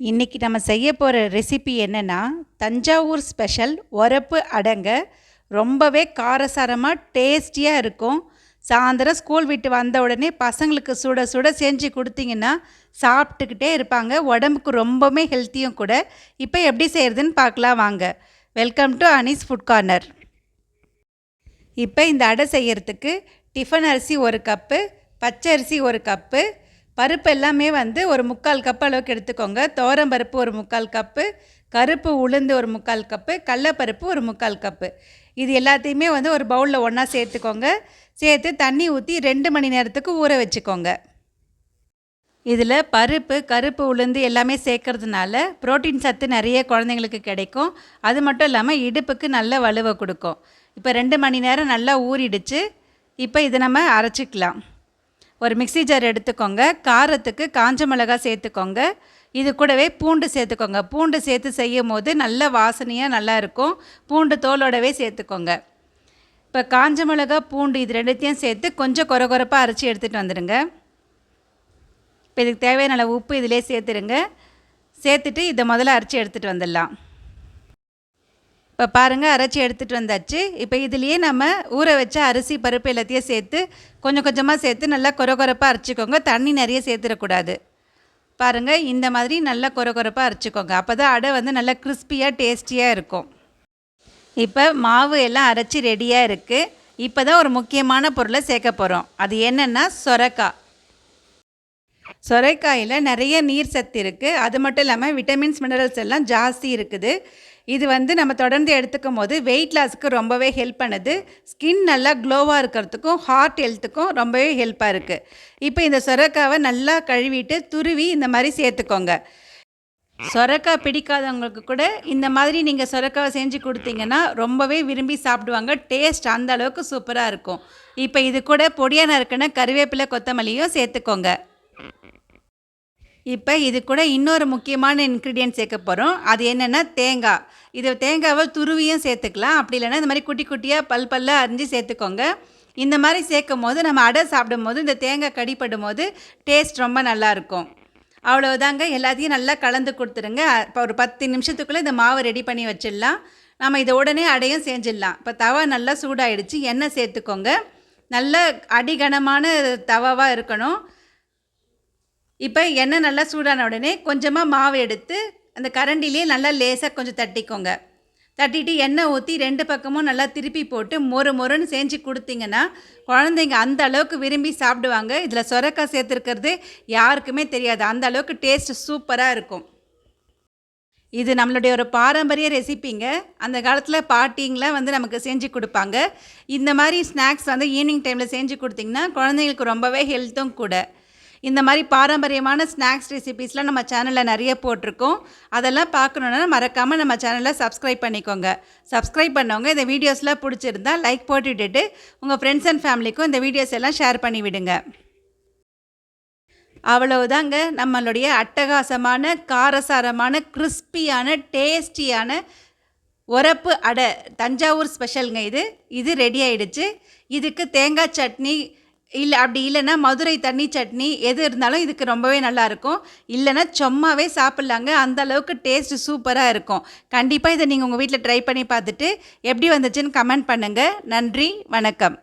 இன்றைக்கி நம்ம செய்ய போகிற ரெசிபி என்னென்னா தஞ்சாவூர் ஸ்பெஷல் உரப்பு அடங்க ரொம்பவே காரசாரமாக டேஸ்டியாக இருக்கும். சாயந்தரம் ஸ்கூல் விட்டு வந்த உடனே பசங்களுக்கு சுட சுட செஞ்சு கொடுத்தீங்கன்னா சாப்பிட்டுக்கிட்டே இருப்பாங்க. உடம்புக்கு ரொம்பவுமே ஹெல்த்தியும் கூட. இப்போ எப்படி செய்கிறதுன்னு பார்க்கலாம் வாங்க. Welcome to Anees food corner இப்போ இந்த அடை செய்கிறதுக்கு டிஃபன் அரிசி ஒரு கப்பு பச்சரிசி ஒரு கப்பு பருப்பு எல்லாமே வந்து ஒரு முக்கால் கப் அளவுக்கு எடுத்துக்கோங்க. துவரம் பருப்பு ஒரு முக்கால் கப்பு கருப்பு உளுந்து ஒரு முக்கால் கப்பு கடலப்பருப்பு ஒரு முக்கால் கப்பு. இது எல்லாத்தையுமே வந்து ஒரு பவுலில் ஒன்றா சேர்த்துக்கோங்க. சேர்த்து தண்ணி ஊற்றி ரெண்டு மணி நேரத்துக்கு ஊற வச்சுக்கோங்க. இதில் பருப்பு கருப்பு உளுந்து எல்லாமே சேர்க்கறதுனால புரோட்டீன் சத்து நிறைய குழந்தைங்களுக்கு கிடைக்கும். அது மட்டும் இல்லாமல் இடுப்புக்கு நல்ல வலுவை கொடுக்கும். இப்போ ரெண்டு மணி நேரம் நல்லா ஊறிடுச்சு. இப்போ இதை நம்ம அரைச்சிக்கலாம். ஒரு மிக்ஸி ஜார் எடுத்துக்கோங்க காரத்துக்கு காஞ்ச மிளகா சேர்த்துக்கோங்க இது கூடவே பூண்டு சேர்த்துக்கோங்க. பூண்டு சேர்த்து செய்யும் போது நல்ல வாசனையாக நல்லா இருக்கும். பூண்டு தோலோடவே சேர்த்துக்கோங்க. இப்போ காஞ்ச மிளகா பூண்டு இது ரெண்டுத்தையும் சேர்த்து கொஞ்சம் குறை குறைப்பாக அரைச்சி எடுத்துகிட்டு வந்துடுங்க. இப்போ இதுக்கு தேவையான அளவு உப்பு இதிலே சேர்த்துருங்க சேர்த்துட்டு இதை முதல்ல அரைச்சி எடுத்துகிட்டு வந்துடலாம். இப்போ பாருங்கள் அரைச்சி எடுத்துகிட்டு வந்தாச்சு. இப்போ இதுலேயே நம்ம ஊற வச்ச அரிசி பருப்பு எல்லாத்தையும் சேர்த்து கொஞ்சம் கொஞ்சமாக சேர்த்து நல்லா கொர கொரப்பாக அரைச்சிக்கோங்க. தண்ணி நிறைய சேர்த்துடக்கூடாது. பாருங்கள் இந்த மாதிரி நல்லா கொர கொரப்பாக அரைச்சிக்கோங்க. அப்போ தான் அடை வந்து நல்லா கிறிஸ்பியாக டேஸ்டியாக இருக்கும். இப்போ மாவு எல்லாம் அரைச்சி ரெடியாக இருக்குது இப்போ தான் ஒரு முக்கியமான பொருளை சேர்க்க போகிறோம் அது என்னென்னா சொரக்காய். சொரைக்காயில் நிறைய நீர் சத்து இருக்குது அது மட்டும் இல்லாமல் விட்டமின்ஸ் மினரல்ஸ் எல்லாம் ஜாஸ்தி இருக்குது. இது வந்து நம்ம தொடர்ந்து எடுத்துக்கும் போது வெயிட் லாஸுக்கு ரொம்பவே ஹெல்ப் பண்ணுது. ஸ்கின் நல்லா க்ளோவாக இருக்கிறதுக்கும் ஹார்ட் ஹெல்த்துக்கும் ரொம்பவே ஹெல்ப்பாக இருக்குது இப்போ இந்த சொரக்காவை நல்லா கழுவிட்டு துருவி இந்த மாதிரி சேர்த்துக்கோங்க. சொரக்காய் பிடிக்காதவங்களுக்கு கூட இந்த மாதிரி நீங்கள் சொரக்காவை செஞ்சு கொடுத்தீங்கன்னா ரொம்பவே விரும்பி சாப்பிடுவாங்க. டேஸ்ட் அந்த அளவுக்கு சூப்பராக இருக்கும். இப்போ இது கூட பொடியாக நறுக்கின கருவேப்பிலை கொத்தமல்லியும் சேர்த்துக்கோங்க. இப்போ இது கூட இன்னொரு முக்கியமான இன்க்ரீடியன்ட் சேர்க்க போகிறோம் அது என்னென்னா தேங்காய் இது தேங்காவை துருவியும் சேர்த்துக்கலாம். அப்படி இல்லைன்னா இந்த மாதிரி குட்டி குட்டியாக பல் பல்லாக அரிஞ்சு சேர்த்துக்கோங்க. இந்த மாதிரி சேர்க்கும் போது நம்ம அடை சாப்பிடும் போது இந்த தேங்காய் கடிப்படும் போது டேஸ்ட் ரொம்ப நல்லாயிருக்கும். அவ்வளோதாங்க எல்லாத்தையும் நல்லா கலந்து கொடுத்துருங்க. இப்போ ஒரு பத்து நிமிஷத்துக்குள்ளே இந்த மாவை ரெடி பண்ணி வச்சிடலாம். நம்ம இதை உடனே அடையும் செஞ்சிடலாம். இப்போ தவா நல்லா சூடாயிடுச்சு. எண்ணெய் சேர்த்துக்கோங்க. நல்ல அடிகனமான தவாவாக இருக்கணும். இப்போ எண்ணெய் நல்லா சூடான உடனே கொஞ்சமாக மாவு எடுத்து அந்த கரண்டிலே நல்லா லேசாக கொஞ்சம் தட்டிக்கோங்க. தட்டிட்டு எண்ணெய் ஊற்றி ரெண்டு பக்கமும் நல்லா திருப்பி போட்டு மொறு மொறுன்னு செஞ்சு கொடுத்தீங்கன்னா குழந்தைங்க அந்த அளவுக்கு விரும்பி சாப்பிடுவாங்க. இதில் சொரக்காய் சேர்த்துருக்கிறது யாருக்குமே தெரியாது. அந்த அளவுக்கு டேஸ்ட் சூப்பராக இருக்கும். இது நம்மளுடைய ஒரு பாரம்பரிய ரெசிப்பிங்க அந்த காலத்தில் பாட்டிங்களாம் வந்து நமக்கு செஞ்சு கொடுப்பாங்க. இந்த மாதிரி ஸ்நாக்ஸ் வந்து ஈவினிங் டைமில் செஞ்சு கொடுத்திங்கன்னா குழந்தைங்களுக்கு ரொம்பவே ஹெல்த்தும் கூட. இந்த மாதிரி பாரம்பரியமான ஸ்நாக்ஸ் ரெசிபீஸ்லாம் நம்ம சேனலில் நிறைய போட்டிருக்கோம். அதெல்லாம் பார்க்கணுன்னா மறக்காமல் நம்ம சேனலை சப்ஸ்கிரைப் பண்ணிக்கோங்க. சப்ஸ்கிரைப் பண்ணவங்க இந்த வீடியோஸ்லாம் பிடிச்சிருந்தா லைக் போட்டு விட்டுட்டு உங்கள் ஃப்ரெண்ட்ஸ் அண்ட் ஃபேமிலிக்கும் இந்த வீடியோஸ் எல்லாம் ஷேர் பண்ணி விடுங்க. அவ்வளவுதாங்க நம்மளுடைய அட்டகாசமான காரசாரமான கிறிஸ்பியான டேஸ்டியான உரப்பு அடை தஞ்சாவூர் ஸ்பெஷலுங்க இது. இது ரெடி ஆயிடுச்சு. இதுக்கு தேங்காய் சட்னி இல்லை அப்படி இல்லைன்னா மதுரை தண்ணி சட்னி எது இருந்தாலும் இதுக்கு ரொம்பவே நல்லாயிருக்கும். இல்லைன்னா சும்மாவே சாப்பிட்லாங்க. அந்த அளவுக்கு டேஸ்ட் சூப்பராக இருக்கும். கண்டிப்பாக இதை நீங்கள் உங்கள் வீட்டில் ட்ரை பண்ணி பார்த்துட்டு எப்படி வந்துச்சுன்னு கமெண்ட் பண்ணுங்கள் நன்றி வணக்கம்.